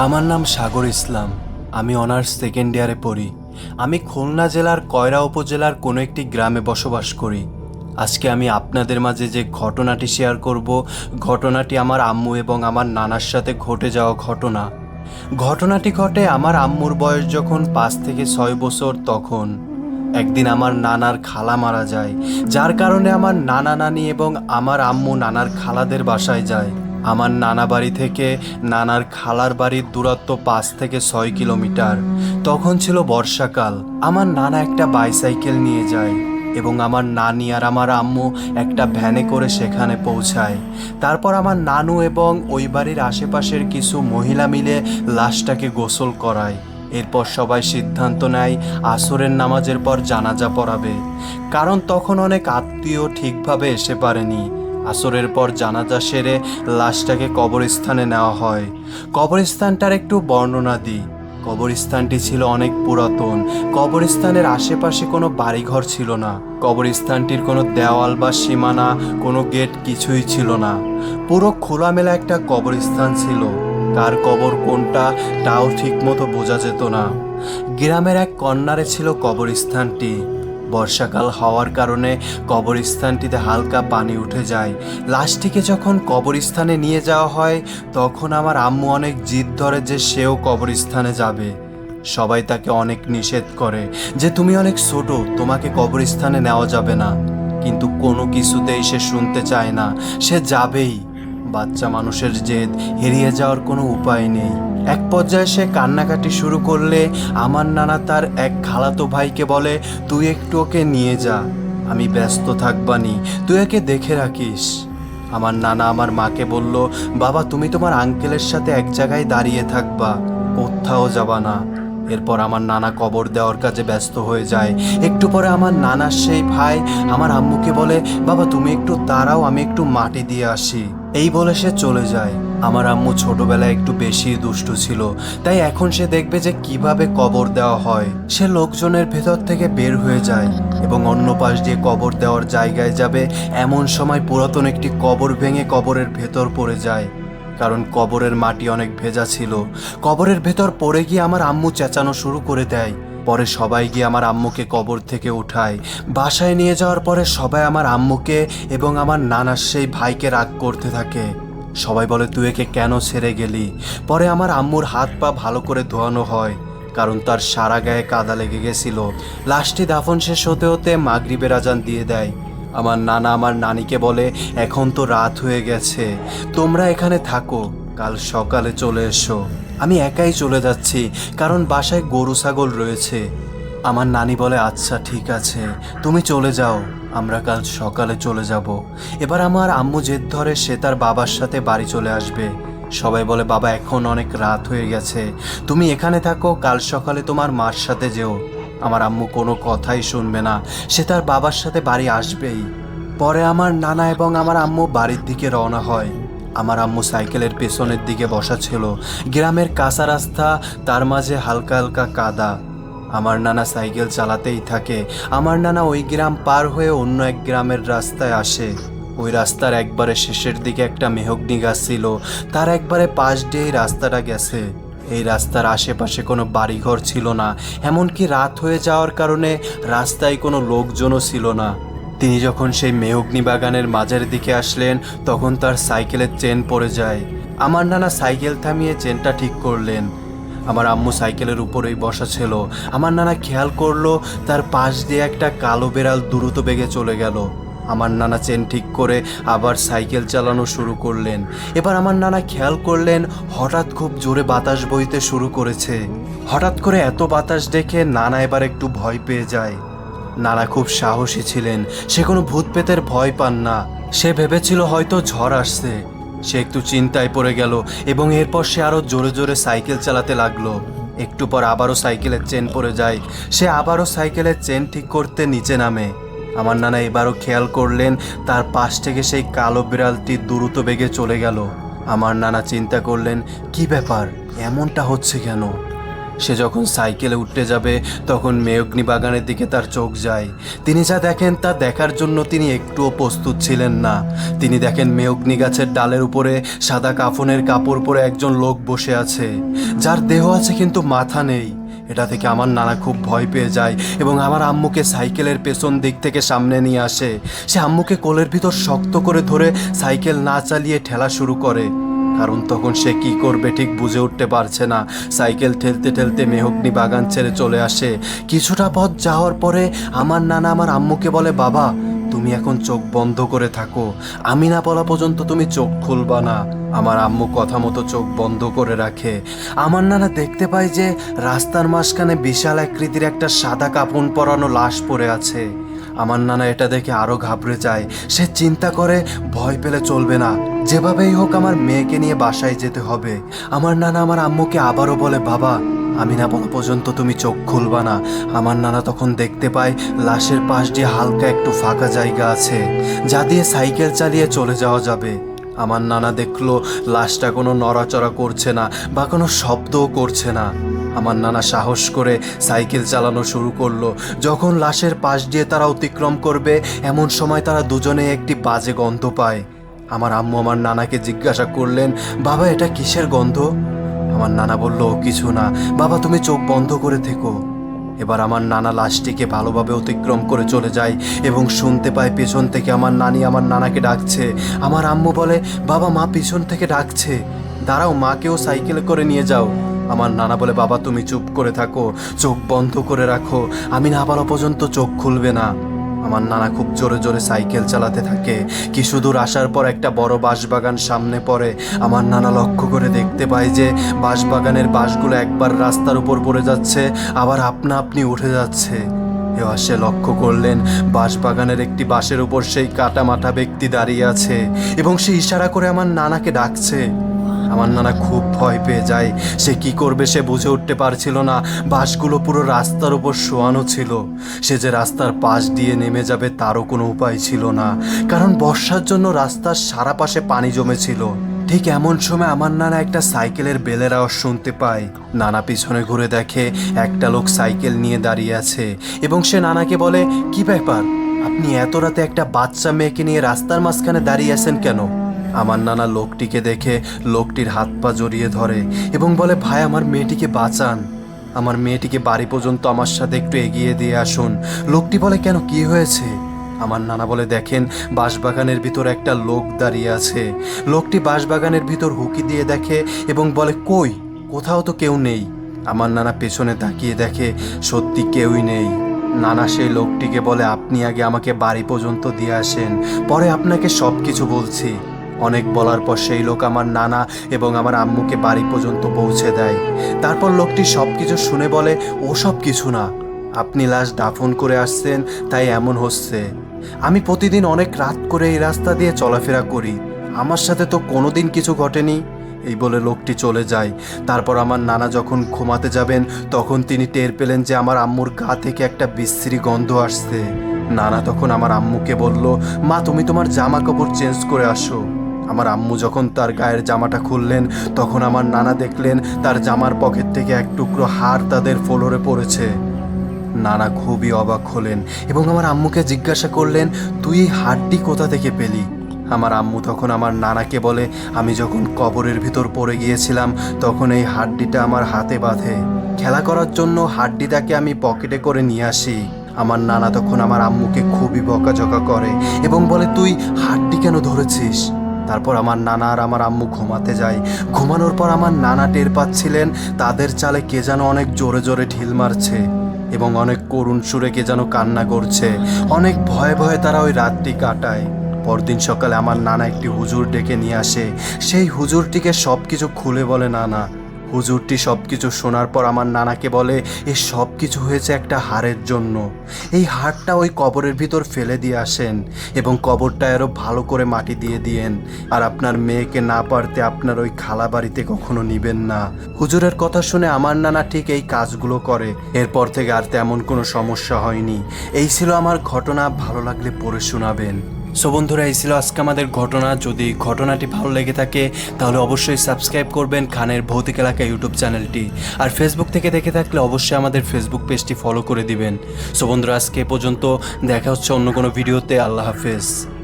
আমার নাম সাগর ইসলাম। আমি অনার্স সেকেন্ড ইয়ারে পড়ি। আমি খুলনা জেলার কয়রা উপজেলার কোনো একটি গ্রামে বসবাস করি। আজকে আমি আপনাদের মাঝে যে ঘটনাটি শেয়ার করব, ঘটনাটি আমার আম্মু এবং আমার নানার সাথে ঘটে যাওয়া ঘটনা। ঘটনাটি ঘটে আমার আম্মুর বয়স যখন পাঁচ থেকে ছয় বছর তখন। একদিন আমার নানার খালা মারা যায়, যার কারণে আমার নানা নানি এবং আমার আম্মু নানার খালাদের বাসায় যায়। আমার নানা বাড়ি থেকে নানার খালার বাড়ির দূরত্ব পাঁচ থেকে ছয় কিলোমিটার। তখন ছিল বর্ষাকাল। আমার নানা একটা বাইসাইকেল নিয়ে যায় এবং আমার নানি আর আমার আম্মু একটা ভ্যানে করে সেখানে পৌঁছায়। তারপর আমার নানু এবং ওই বাড়ির আশেপাশের কিছু মহিলা মিলে লাশটাকে গোসল করায়। এরপর সবাই সিদ্ধান্ত নেয়, আসরের নামাজের পর জানাজা পড়াবে। কারণ তখন অনেক আত্মীয় ঠিকভাবে এসে পারেনি। আসরের পর জানাজা সেরে লাশটাকে কবরস্থানে নেওয়া হয়। কবরস্থানটার একটু বর্ণনা দিই। কবরস্থানটি ছিল অনেক পুরাতন। কবরস্থানের আশেপাশে কোনো বাড়িঘর ছিল না। কবরস্থানটির কোনো দেওয়াল বা সীমানা, কোনো গেট কিছুই ছিল না। পুরো খোলামেলা একটা কবরস্থান ছিল। কার কবর কোনটা, তাও ঠিকমতো বোঝা যেত না। গ্রামের এক কর্নারে ছিল কবরস্থানটি। বর্ষাকাল হওয়ার কারণে কবরস্থানটিতে হালকা পানি উঠে যায়। লাশটিকে যখন কবরস্থানে নিয়ে যাওয়া হয়, তখন আমার আম্মু অনেক জিদ ধরে যে সেও কবরস্থানে যাবে। সবাই তাকে অনেক নিষেধ করে যে, তুমি অনেক ছোট, তোমাকে কবরস্থানে নেওয়া যাবে না। কিন্তু কোনো কিছুতেই সে শুনতে চায় না। সে যাবেই। বাচ্চা মানুষের জেদ, হেরিয়ে যাওয়ার কোনো উপায় নেই। এক পর্যায়ে সে কান্নাকাটি শুরু করলে আমার নানা তার এক খালাতো ভাইকে বলে, তুই একটু ওকে নিয়ে যা, আমি ব্যস্ত থাকবানি, তুই একে দেখে রাখিস। আমার নানা আমার মাকে বলল, বাবা, তুমি তোমার আঙ্কেলের সাথে এক জায়গায় দাঁড়িয়ে থাকবা, কোথাও যাবা না। এরপর আমার নানা কবর দেওয়ার কাজে ব্যস্ত হয়ে যায়। একটু পরে আমার নানার সেই ভাই আমার আম্মুকে বলে, বাবা, তুমি একটু দাঁড়াও, আমি একটু মাটি দিয়ে আসি। এই বলে সে চলে যায়। আমার আম্মু ছোটবেলায় একটু বেশি দুষ্টু ছিল, তাই এখন সে দেখবে যে কীভাবে কবর দেওয়া হয়। সে লোকজনের ভেতর থেকে বের হয়ে যায় এবং অন্য পাশ দিয়ে কবর দেওয়ার জায়গায় যাবে। এমন সময় পুরাতন একটি কবর ভেঙে কবরের ভেতর পড়ে যায়। কারণ কবরের মাটি অনেক ভেজা ছিল। কবরের ভেতর পড়ে গিয়ে আমার আম্মু চেঁচানো শুরু করে দেয়। পরে সবাই গিয়ে আমার আম্মুকে কবর থেকে উঠায়। বাসায় নিয়ে যাওয়ার পরে সবাই আমার আম্মুকে এবং আমার নানার সেই ভাইকে রাগ করতে থাকে। সবাই বলে, তুই একে কেন ছেড়ে গেলি? পরে আমার আম্মুর হাত পা ভালো করে ধোয়ানো হয়, কারণ তার সারা গায়ে কাদা লেগে গেছিল। লাশটি দাফন শেষ হতে হতে মাগরিবের আজান দিয়ে দেয়। আমার নানা আমার নানিকে বলে, এখন তো রাত হয়ে গেছে। তোমরা এখানে থাকো, কাল সকালে চলে এসো। আমি একাই চলে যাচ্ছি, কারণ বাসায় গরু ছাগল রয়েছে। আমার নানি বলে আচ্ছা ঠিক আছে, তুমি চলে যাও, আমরা কাল সকালে চলে যাব। এবার আমার আম্মু জেদ ধরে সে তার বাবার সাথে বাড়ি চলে আসবে। সবাই বলে, বাবা, এখন অনেক রাত হয়ে গেছে। তুমি এখানে থাকো, কাল সকালে তোমার মার সাথে যেও। আমার আম্মু কোনো কথাই শুনবে না। সে তার বাবার সাথে বাড়ি আসবেই। পরে আমার নানা এবং আমার আম্মু বাড়ির দিকে রওনা হয়। আমার আম্মু সাইকেলের পেছনের দিকে বসা ছিল। গ্রামের কাঁচা রাস্তা, তার মাঝে হালকা হালকা কাদা। আমার নানা সাইকেল চালাতেই থাকে। আমার নানা ওই গ্রাম পার হয়ে অন্য এক গ্রামের রাস্তায় আসে। ওই রাস্তার একবারে শেষের দিকে একটা মেহগনি গাছ ছিল। তার একবারে পাশ দিয়েই রাস্তাটা গেছে। এই রাস্তার আশেপাশে কোনো বাড়িঘর ছিল না, এমনকি রাত হয়ে যাওয়ার কারণে রাস্তায় কোনো লোকজনও ছিল না। তিনি যখন সেই মেহগ্নি বাগানের মাঝের দিকে আসলেন, তখন তার সাইকেলের চেন পড়ে যায়। আমার নানা সাইকেল থামিয়ে চেনটা ঠিক করলেন। আমার আম্মু সাইকেলের উপরেই বসা ছিল। আমার নানা খেয়াল করল, তার পাশ দিয়ে একটা কালো বেড়াল দ্রুত বেগে চলে গেল। আমার নানা চেন ঠিক করে আবার সাইকেল চালানো শুরু করলেন। এবার আমার নানা খেয়াল করলেন, হঠাৎ খুব জোরে বাতাস বইতে শুরু করেছে। হঠাৎ করে এত বাতাস দেখে নানা এবার একটু ভয় পেয়ে যায়। নানা খুব সাহসী ছিলেন, সে কোনো ভূত পেতের ভয় পান না। সে ভেবেছিল হয়তো ঝড় আসছে। সে একটু চিন্তায় পড়ে গেল এবং এরপর সে আরও জোরে জোরে সাইকেল চালাতে লাগল। একটু পর আবারও সাইকেলের চেন পড়ে যায়। সে আবারও সাইকেলের চেন ঠিক করতে নিচে নামে। আমার নানা এবারও খেয়াল করলেন, তার পাশ থেকে সেই কালো বিড়ালটি দ্রুত বেগে চলে গেল। আমার নানা চিন্তা করলেন, কি ব্যাপার? এমনটা হচ্ছে কেন? সে যখন সাইকেলে উঠতে যাবে, তখন মেয়গ্নি বাগানের দিকে তার চোখ যায়। তিনি যা দেখেন তা দেখার জন্য তিনি একটুও প্রস্তুত ছিলেন না। তিনি দেখেন মেয়গ্নি গাছের ডালের উপরে সাদা কাফনের কাপড় পরে একজন লোক বসে আছে। যার দেহ আছে কিন্তু মাথা নেই। এটা থেকে আমার নানা খুব ভয় পেয়ে যায় এবং আমার আম্মুকে সাইকেলের পেছন দিক থেকে সামনে নিয়ে আসে। সে আম্মুকে কোলের ভিতর শক্ত করে ধরে সাইকেল না চালিয়ে ঠেলা শুরু করে। কারণ তখন সে কি করবে ঠিক বুঝে উঠতে পারছে না। সাইকেল ঠেলতে ঠেলতে মেহগ্নি বাগান ছেড়ে চলে আসে। কিছুটা পথ যাওয়ার পরে আমার নানা আমার আম্মুকে বলে, বাবা তুমি এখন চোখ বন্ধ করে থাকো। আমি না বলা পর্যন্ত তুমি চোখ খুলবা না। আমার আম্মু কথা মতো চোখ বন্ধ করে রাখে। আমার নানা দেখতে পায় যে রাস্তার মাঝখানে বিশাল আকৃতির একটা সাদা কাপড় পরানো লাশ পড়ে আছে। আমার নানা এটা দেখে আরও ঘাবড়ে যায়। সে চিন্তা করে, ভয় পেলে চলবে না। যেভাবেই হোক আমার মেয়েকে নিয়ে বাসায় যেতে হবে। আমার নানা আমার আম্মুকে আবারও বলে, বাবা আমি না বলা পর্যন্ত তুমি চোখ খুলবা না। আমার নানা তখন দেখতে পায় লাশের পাশ দিয়ে হালকা একটু ফাঁকা জায়গা আছে, যা দিয়ে সাইকেল চালিয়ে চলে যাওয়া যাবে। আমার নানা দেখল লাশটা কোনো নড়াচড়া করছে না বা কোনো শব্দও করছে না। আমার নানা সাহস করে সাইকেল চালানো শুরু করল। যখন লাশের পাশ দিয়ে তারা অতিক্রম করবে, এমন সময় তারা দুজনে একটি বাজে গন্ধ পায়। আমার আম্মু আমার নানাকে জিজ্ঞাসা করলেন, বাবা, এটা কিসের গন্ধ? আমার নানা বলল, কিছু না। বাবা, তুমি চোখ বন্ধ করে থেকো। এবার আমার নানা লাশটিকে ভালোভাবে অতিক্রম করে চলে যায় এবং শুনতে পায় পেছন থেকে আমার নানি আমার নানাকে ডাকছে। আমার আম্মু বলে, বাবা, মা পিছন থেকে ডাকছে। দাঁড়াও, মাকেও সাইকেলে করে নিয়ে যাও। আমার নানা বলে, বাবা, তুমি চুপ করে থাকো। চোখ বন্ধ করে রাখো। আমি না পর্যন্ত চোখ খুলবে না। আমার নানা খুব জোরে জোরে সাইকেল চালাতে থাকে। কিছু দূর আসার পর একটা বড় বাঁশবাগান সামনে পড়ে। আমার নানা লক্ষ্য করে দেখতে পায় যে বাঁশবাগানের বাঁশগুলো একবার রাস্তার উপর পড়ে যাচ্ছে, আবার আপনা আপনি উঠে যাচ্ছে। এবার সে লক্ষ্য করলেন, বাঁশবাগানের একটি বাঁশের উপর সেই কাটা মাথা ব্যক্তি দাঁড়িয়ে আছে এবং সে ইশারা করে আমার নানাকে ডাকছে। আমার নানা খুব ভয় পেয়ে যায়। সে কি করবে সে বুঝে উঠতে পারছিল না। বাসগুলো পুরো রাস্তার উপর শোয়ানো ছিল। সে যে রাস্তার পাশ দিয়ে নেমে যাবে তারও কোনো উপায় ছিল না। কারণ বর্ষার জন্য রাস্তার সারা পাশে পানি জমেছিল। ঠিক এমন সময় আমার নানা একটা সাইকেলের বেলের আওয়াজ শুনতে পায়। নানা পিছনে ঘুরে দেখে একটা লোক সাইকেল নিয়ে দাঁড়িয়ে আছে এবং সে নানাকে বলে, কি ব্যাপার? আপনি এত রাতে একটা বাচ্চা মেয়েকে নিয়ে রাস্তার মাঝখানে দাঁড়িয়ে আছেন কেন? আমার নানা লোকটিকে দেখে লোকটির হাত পা জড়িয়ে ধরে এবং বলে, ভাই, আমার মেয়েটিকে বাঁচান। আমার মেয়েটিকে বাড়ি পর্যন্ত আমার সাথে একটু এগিয়ে দিয়ে আসুন। লোকটি বলে, কেন? কি হয়েছে? আমার নানা বলে, দেখেন, বাঁশবাগানের ভিতর একটা লোক দাঁড়িয়ে আছে। লোকটি বাঁশবাগানের ভিতর হুকি দিয়ে দেখে এবং বলে, কই? কোথাও তো কেউ নেই। আমার নানা পেছনে তাকিয়ে দেখে, সত্যি কেউই নেই। নানা সেই লোকটিকে বলে, আপনি আগে আমাকে বাড়ি পর্যন্ত দিয়ে আসেন। পরে আপনাকে সব কিছু বলছি। অনেক বলার পর সেই লোক আমার নানা এবং আমার আম্মুকে বাড়ি পর্যন্ত পৌঁছে দেয়। তারপর লোকটি সব কিছু শুনে বলে, ও সব কিছু না। আপনি লাশ দাফন করে আসছেন, তাই এমন হচ্ছে। আমি প্রতিদিন অনেক রাত করে এই রাস্তা দিয়ে চলাফেরা করি। আমার সাথে তো কোনোদিন কিছু ঘটেনি। এই বলে লোকটি চলে যায়। তারপর আমার নানা যখন ঘুমাতে যাবেন, তখন তিনি টের পেলেন যে আমার আম্মুর গা থেকে একটা বিশ্রী গন্ধ আসছে। নানা তখন আমার আম্মুকে বলল, মা, তুমি তোমার জামা কাপড় চেঞ্জ করে আসো। আমার আম্মু যখন তার গায়ের জামাটা খুললেন, তখন আমার নানা দেখলেন তার জামার পকেট থেকে এক টুকরো হাড় তাদের ফ্লোরে পড়েছে। নানা খুবই অবাক হলেন এবং আমার আম্মুকে জিজ্ঞাসা করলেন, তুই এই হাড়টি কোথা থেকে পেলি? আমার আম্মু তখন আমার নানাকে বলে, আমি যখন কবরের ভিতর পড়ে গিয়েছিলাম, তখন এই হাড্ডিটা আমার হাতে বাঁধে। খেলা করার জন্য হাড্ডিটাকে আমি পকেটে করে নিয়ে আসি। আমার নানা তখন আমার আম্মুকে খুবই বকাঝকা করে এবং বলে, তুই হাড্ডি কেন ধরেছিস? তারপর আমার নানা আর আমার আম্মু ঘুমাতে যায়। ঘুমানোর পর আমার নানা টের পাচ্ছিলেন, তাদের চালে কে যেন অনেক জোরে জোরে ঢিল মারছে এবং অনেক করুণ সুরে কে যেন কান্না করছে। অনেক ভয়ে ভয়ে তারা ওই রাতটি কাটায়। পরদিন সকালে আমার নানা একটি হুজুর ডেকে নিয়ে আসে। সেই হুজুরটিকে সব কিছু খুলে বলে, নানা হুজুরটি সব কিছু শোনার পর আমার নানাকে বলে, এ সব কিছু হয়েছে একটা হাড়ের জন্য। এই হাড়টা ওই কবরের ভিতর ফেলে দিয়ে আসেন এবং কবরটা আরও ভালো করে মাটি দিয়ে দিয়েন। আর আপনার মেয়েকে না পারতে আপনার ওই খালা বাড়িতে কখনো নিবেন না। হুজুরের কথা শুনে আমার নানা ঠিক এই কাজগুলো করে। এরপর থেকে আর তেমন কোনো সমস্যা হয়নি। এই ছিল আমার ঘটনা। ভালো লাগলে পড়ে শোনাবেন। সো বন্ধুরা, এই ছিল আজকে আমাদের ঘটনা। যদি ঘটনাটি ভালো লেগে থাকে, তাহলে অবশ্যই সাবস্ক্রাইব করবেন খানের ভৌতিক এলাকা ইউটিউব চ্যানেলটি। আর ফেসবুক থেকে দেখে থাকলে অবশ্যই আমাদের ফেসবুক পেজটি ফলো করে দিবেন। সো বন্ধুরা, আজকে পর্যন্ত দেখা হচ্ছে অন্য কোনো ভিডিওতে। আল্লাহ হাফেজ।